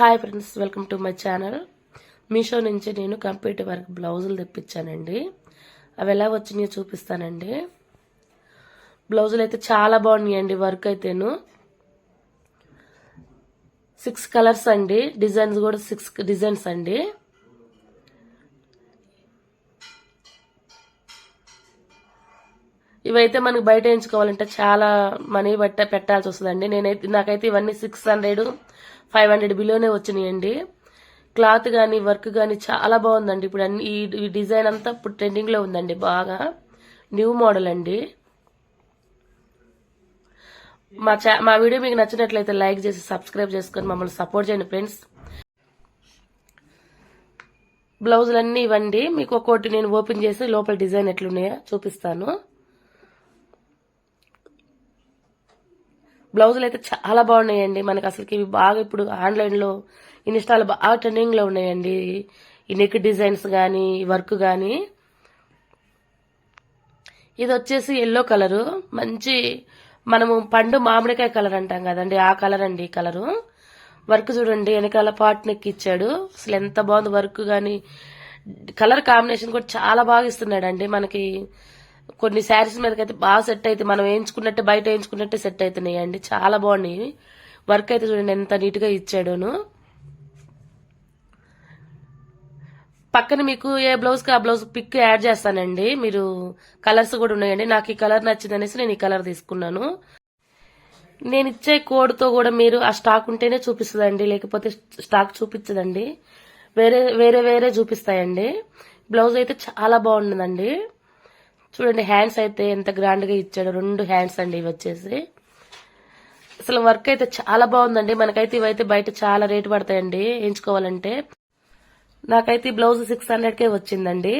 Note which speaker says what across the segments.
Speaker 1: Hi friends welcome to my channel Meesho నుంచి నేను computer work బ్లౌజులు తెప్పించానండి. అవి ఎలా వచ్చినాయో చూపిస్తానండి. బ్లౌజులు అయితే చాలా బాగున్నాయండి వర్క్ అయితేను. సిక్స్ కలర్స్ అండి డిజైన్స్ కూడా సిక్స్ డిజైన్స్ అండి. ఇవైతే మనకి బయట ఎంచుకోవాలంటే చాలా మనీ బట్ట పెట్టాల్సి వస్తుందండి. నేనైతే నాకైతే ఇవన్నీ సిక్స్ హండ్రెడ్ ఫైవ్ హండ్రెడ్ బిలోనే వచ్చినాయండి. క్లాత్ కానీ వర్క్ కానీ చాలా బాగుందండి. ఇప్పుడు అన్ని ఈ ఈ డిజైన్ అంతా ఇప్పుడు ట్రెండింగ్లో ఉందండి బాగా. న్యూ మోడల్ అండి. మా చా మా వీడియో మీకు నచ్చినట్లయితే లైక్ చేసి సబ్స్క్రైబ్ చేసుకొని మమ్మల్ని సపోర్ట్ చేయండి ఫ్రెండ్స్. బ్లౌజులన్నీ ఇవ్వండి. మీకు ఒక్కోటి నేను ఓపెన్ చేసి లోపల డిజైన్ ఎట్లున్నాయో చూపిస్తాను. బ్లౌజులు అయితే చాలా బాగున్నాయండి. మనకి అసలుకి ఇవి బాగా ఇప్పుడు ఆన్లైన్లో ఇన్స్టాలో బాగా ట్రెండింగ్లో ఉన్నాయండి. ఈ నెక్ డిజైన్స్ కానీ వర్క్ కానీ ఇది వచ్చేసి ఎల్లో కలరు మంచి మనము పండు మామిడికాయ కలర్ అంటాం కదండి. ఆ కలర్ అండి ఈ కలరు వర్క్ చూడండి వెనకాల పాట్ నెక్ ఇచ్చాడు. అసలు ఎంత బాగుంది వర్క్ కానీ కలర్ కాంబినేషన్ కూడా చాలా బాగా ఇస్తున్నాడండి మనకి. కొన్ని శారీస్ మీదకైతే బాగా సెట్ అయితే మనం వేయించుకున్నట్టే బయట వేయించుకున్నట్టే సెట్ అవుతున్నాయి అండి చాలా బాగున్నాయి. వర్క్ అయితే చూడండి ఎంత నీట్గా ఇచ్చాడును. పక్కన మీకు ఏ బ్లౌజ్కి ఆ బ్లౌజ్ పిక్ యాడ్ చేస్తానండి. మీరు కలర్స్ కూడా ఉన్నాయండి. నాకు ఈ కలర్ నచ్చింది అనేసి నేను ఈ కలర్ తీసుకున్నాను. నేను ఇచ్చే కోడ్తో కూడా మీరు ఆ స్టాక్ ఉంటేనే చూపిస్తుందండి. లేకపోతే స్టాక్ చూపించదండి. వేరే వేరే వేరే చూపిస్తాయండి. బ్లౌజ్ అయితే చాలా బాగుంటుందండి చూడండి హ్యాండ్స్ అయితే ఎంత గ్రాండ్గా ఇచ్చాడు రెండు హ్యాండ్స్ అండి ఇవి వచ్చేసి. అసలు వర్క్ అయితే చాలా బాగుందండి. మనకైతే ఇవైతే బయట చాలా రేటు పడతాయండి ఎంచుకోవాలంటే. నాకైతే ఈ బ్లౌజ్ సిక్స్ హండ్రెడ్కే వచ్చిందండి.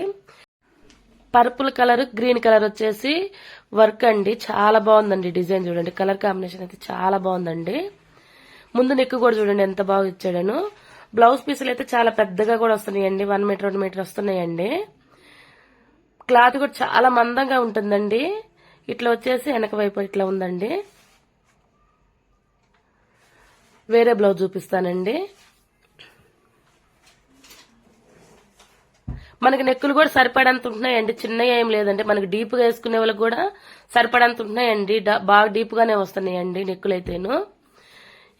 Speaker 1: పర్పుల్ కలర్ గ్రీన్ కలర్ వచ్చేసి వర్క్ అండి. చాలా బాగుందండి డిజైన్ చూడండి. కలర్ కాంబినేషన్ అయితే చాలా బాగుందండి. ముందు నెక్ కూడా చూడండి ఎంత బాగా ఇచ్చాడను. బ్లౌజ్ పీసులు అయితే చాలా పెద్దగా కూడా వస్తున్నాయండి. వన్ మీటర్ రెండు మీటర్ వస్తున్నాయండి. క్లాత్ కూడా చాలా మందంగా ఉంటుందండి. ఇట్లా వచ్చేసి వెనక వైపు ఇట్లా ఉందండి. వేరే బ్లౌజ్ చూపిస్తానండి. మనకి నెక్కులు కూడా సరిపడంత ఉంటున్నాయండి. చిన్నగా ఏం లేదండి. మనకి డీప్గా వేసుకునే వాళ్ళకి కూడా సరిపడంత ఉంటున్నాయండి. బాగా డీప్గానే వస్తున్నాయండి నెక్కులు అయితేను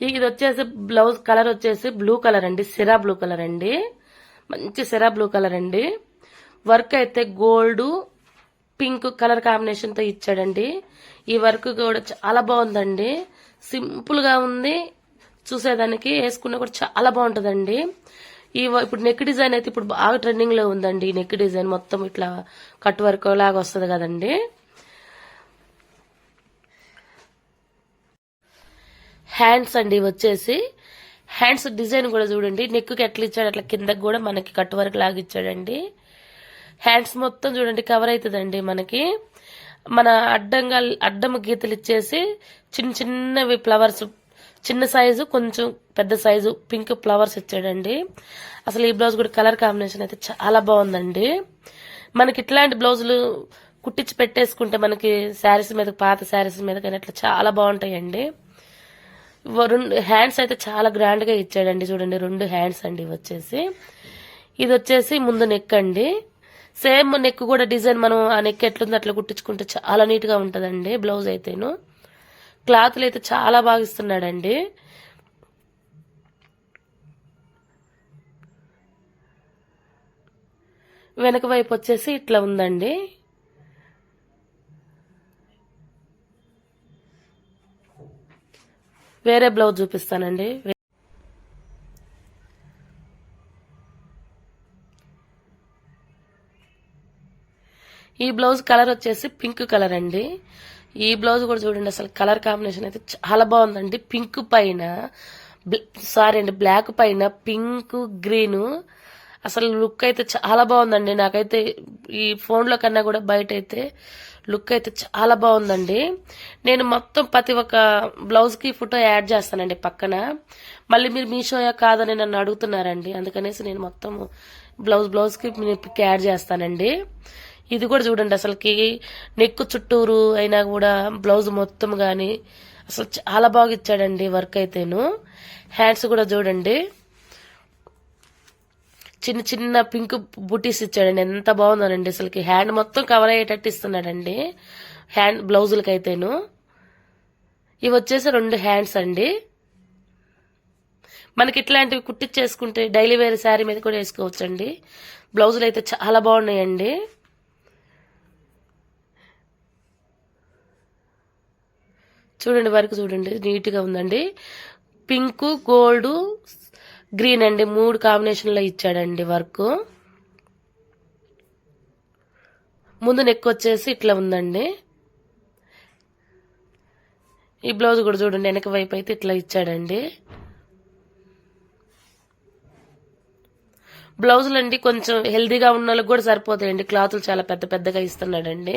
Speaker 1: ఇది వచ్చేసి బ్లౌజ్ కలర్ వచ్చేసి బ్లూ కలర్ అండి. సిరా బ్లూ కలర్ అండి. మంచి సిరా బ్లూ కలర్ అండి. వర్క్ అయితే గోల్డ్ పింక్ కలర్ కాంబినేషన్తో ఇచ్చాడండి. ఈ వర్క్ కూడా చాలా బాగుందండి. సింపుల్గా ఉంది. చూసేదానికి వేసుకున్నా కూడా చాలా బాగుంటుందండి. ఈ వ- ఇప్పుడు నెక్ డిజైన్ అయితే ఇప్పుడు బాగా ట్రెండింగ్లో ఉందండి. ఈ నెక్ డిజైన్ మొత్తం ఇట్లా కట్ వర్క్ లాగా వస్తుంది కదండి. హ్యాండ్స్ అండి వచ్చేసి. హ్యాండ్స్ డిజైన్ కూడా చూడండి. నెక్కి ఎట్లా ఇచ్చాడు అట్లా కిందకి కూడా మనకి కట్ వర్క్ లాగా ఇచ్చాడండి. హ్యాండ్స్ మొత్తం చూడండి కవర్ అవుతుందండి మనకి. మన అడ్డంగా అడ్డం గీతలు ఇచ్చేసి చిన్న చిన్నవి ఫ్లవర్స్ చిన్న సైజు కొంచెం పెద్ద సైజు పింక్ ఫ్లవర్స్ ఇచ్చాడండి. అసలు ఈ బ్లౌజ్ కూడా కలర్ కాంబినేషన్ అయితే చాలా బాగుందండి. మనకి ఇట్లాంటి బ్లౌజులు కుట్టించి పెట్టేసుకుంటే మనకి శారీస్ మీద పాత శారీస్ మీద కానీ అట్లా చాలా బాగుంటాయండి. రెండు హ్యాండ్స్ అయితే చాలా గ్రాండ్గా ఇచ్చాడండి చూడండి రెండు హ్యాండ్స్ అండి వచ్చేసి. ఇది వచ్చేసి ముందు నెక్ అండి. సేమ్ నెక్ కూడా డిజైన్ మనం ఆ నెక్ ఎట్లుంది అట్లా కుట్టించుకుంటే చాలా నీట్గా ఉంటుందండి బ్లౌజ్ అయితేను. క్లాత్లు అయితే చాలా బాగా ఇస్తున్నాడండి. వెనక వైపు వచ్చేసి ఇట్లా ఉందండి. వేరే బ్లౌజ్ చూపిస్తానండి. ఈ బ్లౌజ్ కలర్ వచ్చేసి పింక్ కలర్ అండి. ఈ బ్లౌజ్ కూడా చూడండి అసలు కలర్ కాంబినేషన్ అయితే చాలా బాగుందండి. పింక్ పైన సారీ అండి బ్లాక్ పైన పింక్ గ్రీన్. అసలు లుక్ అయితే చాలా బాగుందండి. నాకైతే ఈ ఫోన్లో కన్నా కూడా బయట అయితే లుక్ అయితే చాలా బాగుందండి. నేను మొత్తం ప్రతి ఒక్క బ్లౌజ్కి ఫోటో యాడ్ చేస్తానండి పక్కన. మళ్ళీ మీరు మీషోయా కాదని నన్ను అడుగుతున్నారండి. అందుకనేసి నేను మొత్తం బ్లౌజ్ బ్లౌజ్కి నేను పిక్ యాడ్ చేస్తానండి. ఇది కూడా చూడండి అసలుకి నెక్ చుట్టూరు అయినా కూడా బ్లౌజ్ మొత్తం కానీ అసలు చాలా బాగా ఇచ్చాడండి వర్క్ అయితేను. హ్యాండ్స్ కూడా చూడండి. చిన్న చిన్న పింక్ బుటీస్ ఇచ్చాడండి. ఎంత బాగుందనండి అసలుకి. హ్యాండ్ మొత్తం కవర్ అయ్యేటట్టు ఇస్తున్నాడండి. హ్యాండ్ బ్లౌజులకి అయితేను ఇవి వచ్చేసి రెండు హ్యాండ్స్ అండి. మనకి ఇట్లాంటివి కుట్టించేసుకుంటే డైలీ వేర్ శారీ మీద కూడా వేసుకోవచ్చండి. బ్లౌజులు అయితే చాలా బాగున్నాయండి. చూడండి వర్క్ చూడండి నీట్గా ఉందండి. పింక్ గోల్డ్ గ్రీన్ అండి. మూడు కాంబినేషన్లో ఇచ్చాడండి వర్క్. ముందు నెక్ వచ్చేసి ఇట్లా ఉందండి. ఈ బ్లౌజ్ కూడా చూడండి వెనక వైపు అయితే ఇట్లా ఇచ్చాడండి. బ్లౌజులు అండి కొంచెం హెల్దీగా ఉన్న వాళ్ళకి కూడా సరిపోతాయండి. క్లాతులు చాలా పెద్ద పెద్దగా ఇస్తున్నాడండి.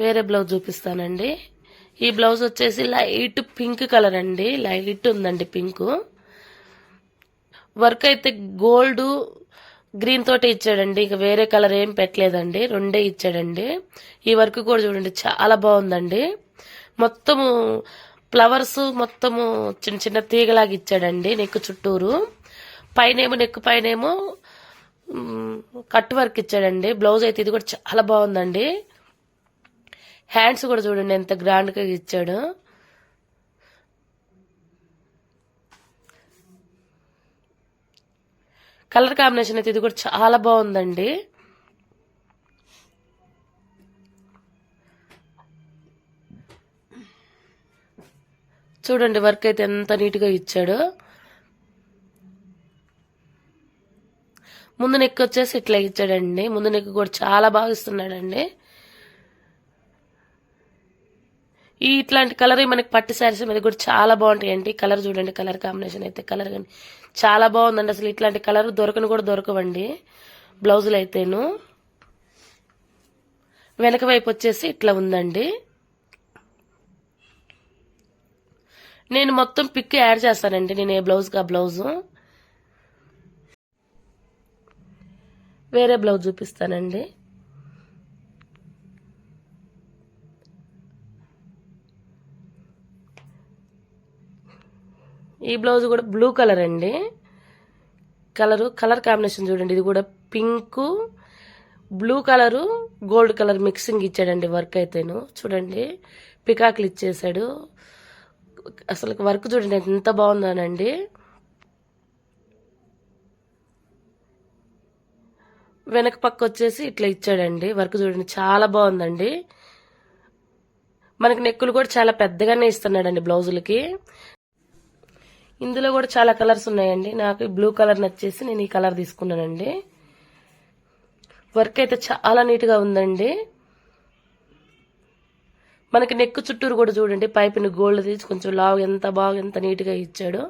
Speaker 1: వేరే బ్లౌజ్ చూపిస్తానండి. ఈ బ్లౌజ్ వచ్చేసి లైట్ పింక్ కలర్ అండి. లైట్ ఉందండి పింక్. వర్క్ అయితే గోల్డ్ గ్రీన్ తోటే ఇచ్చాడండి. ఇక వేరే కలర్ ఏం పెట్టలేదండి. రెండే ఇచ్చాడండి. ఈ వర్క్ కూడా చూడండి చాలా బాగుందండి. మొత్తము ఫ్లవర్స్ మొత్తము చిన్న చిన్న తీగలాగా ఇచ్చాడండి నెక్ చుట్టూరు. పైనేమో నెక్ పైనేమో కట్ వర్క్ ఇచ్చాడండి. బ్లౌజ్ అయితే ఇది కూడా చాలా బాగుందండి. హ్యాండ్స్ కూడా చూడండి ఎంత గ్రాండ్గా ఇచ్చాడు. కలర్ కాంబినేషన్ అయితే ఇది కూడా చాలా బాగుందండి. చూడండి వర్క్ అయితే ఎంత నీట్గా ఇచ్చాడు. ముందు నెక్ వచ్చేసి ఇట్లా ఇచ్చాడండి. ముందు నెక్ కూడా చాలా బాగా ఇస్తున్నాడండి. ఈ ఇట్లాంటి కలర్ మనకి పట్టు శారీస్ మీద కూడా చాలా బాగుంటాయండి కలర్ చూడండి కలర్ కాంబినేషన్ అయితే కలర్ కానీ చాలా బాగుందండి. అసలు ఇట్లాంటి కలర్ దొరకను కూడా దొరకవండి. బ్లౌజులు అయితేను. వెనక వైపు వచ్చేసి ఇట్లా ఉందండి. నేను మొత్తం పిక్ యాడ్ చేస్తానండి. నేను ఏ బ్లౌజ్కి ఆ బ్లౌజు వేరే బ్లౌజ్ చూపిస్తానండి. ఈ బ్లౌజ్ కూడా బ్లూ కలర్ అండి. కలరు కలర్ కాంబినేషన్ చూడండి. ఇది కూడా pink blue colour gold colour mixing ఇచ్చాడండి వర్క్ అయితేను. చూడండి పికాకులు ఇచ్చేసాడు అసలు వర్క్ చూడండి ఎంత బాగుందోనండి. వెనక పక్క వచ్చేసి ఇట్లా ఇచ్చాడండి. వర్క్ చూడండి చాలా బాగుందండి. మనకి నెక్కులు కూడా చాలా పెద్దగానే ఇస్తున్నాడండి బ్లౌజులకి. ఇందులో కూడా చాలా కలర్స్ ఉన్నాయండి. నాకు బ్లూ కలర్ నచ్చేసి నేను ఈ కలర్ తీసుకున్నానండి. వర్క్ అయితే చాలా నీట్గా ఉందండి. మనకి నెక్ చుట్టూరు కూడా చూడండి. పైపుని గోల్డ్ తీసి కొంచెం లావు ఎంత బాగా ఎంత నీట్గా ఇచ్చాడు.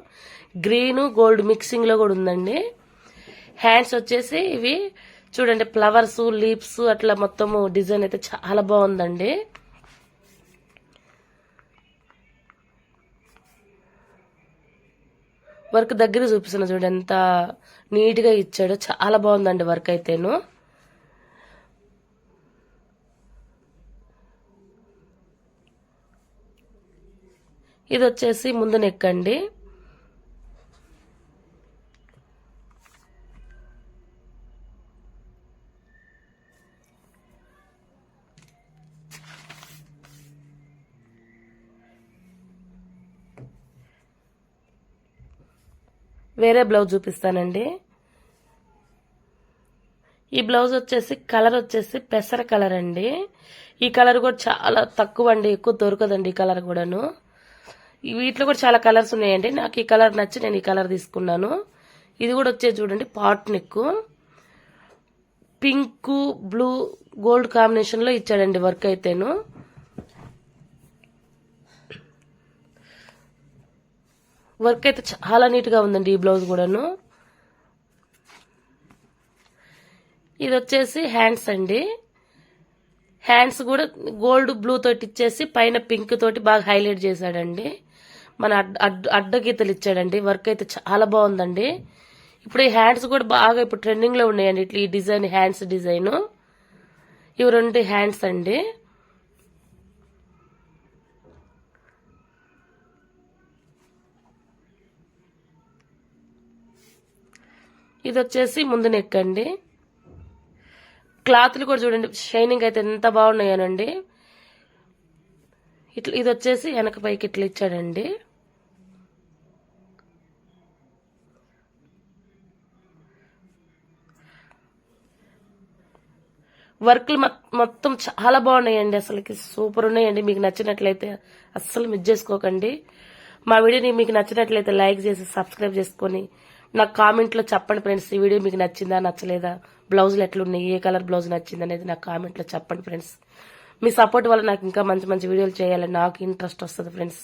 Speaker 1: గ్రీన్ గోల్డ్ మిక్సింగ్లో కూడా ఉందండి. హ్యాండ్స్ వచ్చేసి ఇవి చూడండి ఫ్లవర్స్ లీప్స్ అట్లా మొత్తము డిజైన్ అయితే చాలా బాగుందండి. వర్క్ దగ్గర చూపిస్తున్నా చూడు ఎంత నీట్గా ఇచ్చాడో. చాలా బాగుందండి వర్క్ అయితేను. ఇది వచ్చేసి ముందు నెక్కండి వేరే బ్లౌజ్ చూపిస్తానండి. ఈ బ్లౌజ్ వచ్చేసి కలర్ వచ్చేసి పెసర కలర్ అండి. ఈ కలర్ కూడా చాలా తక్కువ అండి ఎక్కువ దొరకదండి ఈ కలర్ కూడాను. వీటిలో కూడా చాలా కలర్స్ ఉన్నాయండి. నాకు ఈ కలర్ నచ్చి నేను ఈ కలర్ తీసుకున్నాను. ఇది కూడా వచ్చేది చూడండి pot neck. Pink blue gold కాంబినేషన్లో ఇచ్చాడండి వర్క్ అయితేను. వర్క్ అయితే చాలా నీట్గా ఉందండి ఈ బ్లౌజ్ కూడాను. ఇది వచ్చేసి హ్యాండ్స్ అండి. హ్యాండ్స్ కూడా గోల్డ్ బ్లూ తోటి ఇచ్చేసి పైన పింక్ తోటి బాగా హైలైట్ చేశాడండి. మన అడ్డ అడ్డ గీతలు ఇచ్చాడండి. వర్క్ అయితే చాలా బాగుందండి. ఇప్పుడు ఈ హ్యాండ్స్ కూడా బాగా ఇప్పుడు ట్రెండింగ్లో ఉన్నాయండి. ఇట్లా ఈ డిజైన్ హ్యాండ్స్ డిజైను. ఇవి రెండు హ్యాండ్స్ అండి. ఇది వచ్చేసి ముందు నెక్ అండి. క్లాత్లు కూడా చూడండి షైనింగ్ అయితే ఎంత బాగున్నాయనండి. ఇట్లా ఇది వచ్చేసి వెనక పైకి ఇట్లా ఇచ్చాడండి. వర్క్లు మొత్తం చాలా బాగున్నాయండి అసలుకి సూపర్ ఉన్నాయండి. మీకు నచ్చినట్లయితే అస్సలు మిస్ చేసుకోకండి. మా వీడియోని మీకు నచ్చినట్లయితే లైక్ చేసి సబ్స్క్రైబ్ చేసుకొని నాకు కామెంట్లో చెప్పండి ఫ్రెండ్స్ ఈ వీడియో మీకు నచ్చిందా నచ్చలేదా? బ్లౌజులు ఎట్లున్నాయి? ఏ కలర్ బ్లౌజ్ నచ్చింది అనేది నాకు కామెంట్లో చెప్పండి ఫ్రెండ్స్ మీ సపోర్ట్ వల్ల నాకు ఇంకా మంచి మంచి వీడియోలు చేయాలని నాకు ఇంట్రెస్ట్ వస్తుంది ఫ్రెండ్స్